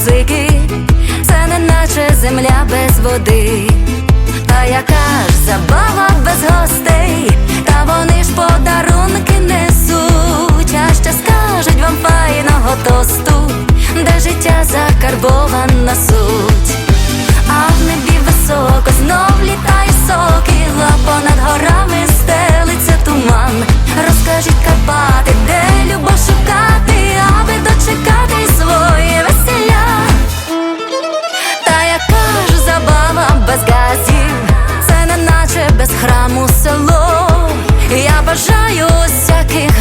музики, це не наче земля без води. Та яка ж забава без гостей, та вони ж подарунки несуть, а ще скажуть вам файного тосту, де життя закарбована суть. А в небі високо знов літає сокіл, а понад горами стелиться туман. Розкажіть Карпати, де любов шукати,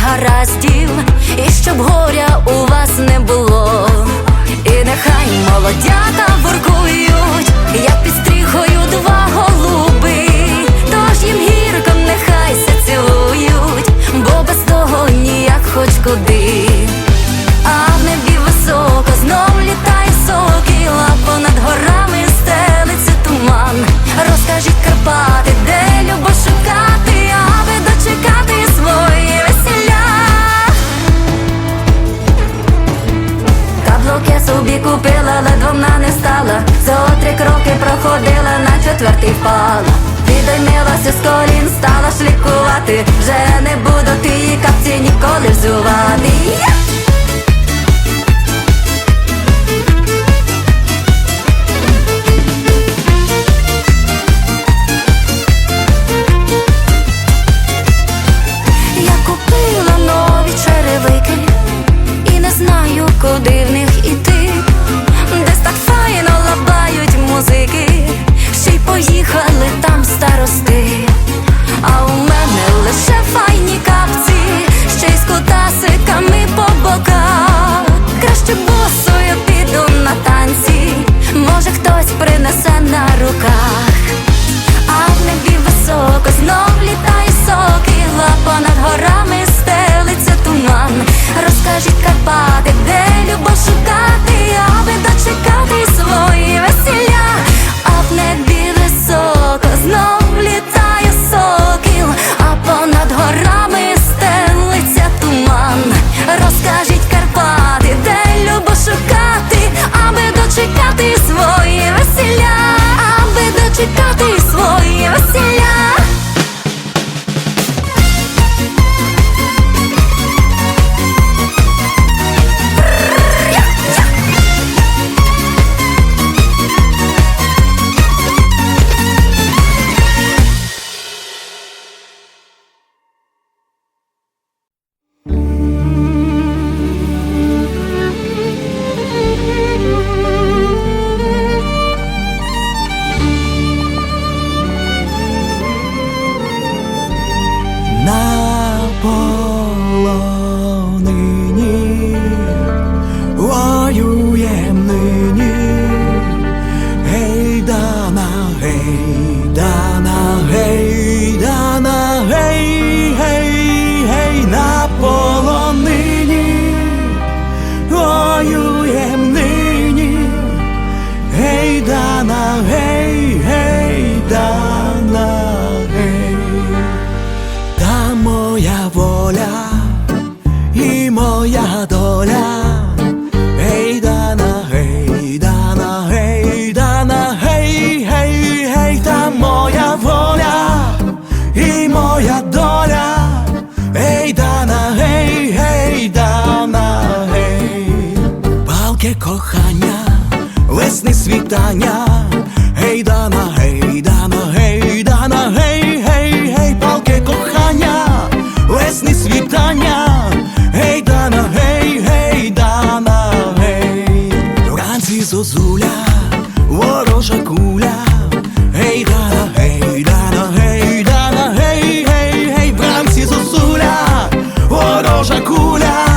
усяких гараздів, і щоб горя у вас не було. І нехай молодята воркують, як під стріхою два голуби, проходила, на четвертий впала. Підоймилася з колін, стала шлікувати. Вже не буду тії капці ніколи взувати. Я купила нові черевики і не знаю, куди в них весни. Гей, дана, гей, дана, гей, дана, гей, гей, гей, палке кохання, весни світання. Гей, дана, гей, гей, дана, гей, вранці зозуля, ворожа куля. Гей, дана, гей, дана, гей, дана, гей, гей, гей, вранці зозуля, ворожа куля.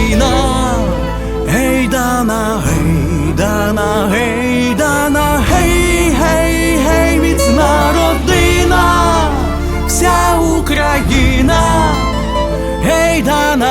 Україна, гейдана, гейдана, гейдана, гей, гей, гей, міцна родина, вся Україна, гейдана.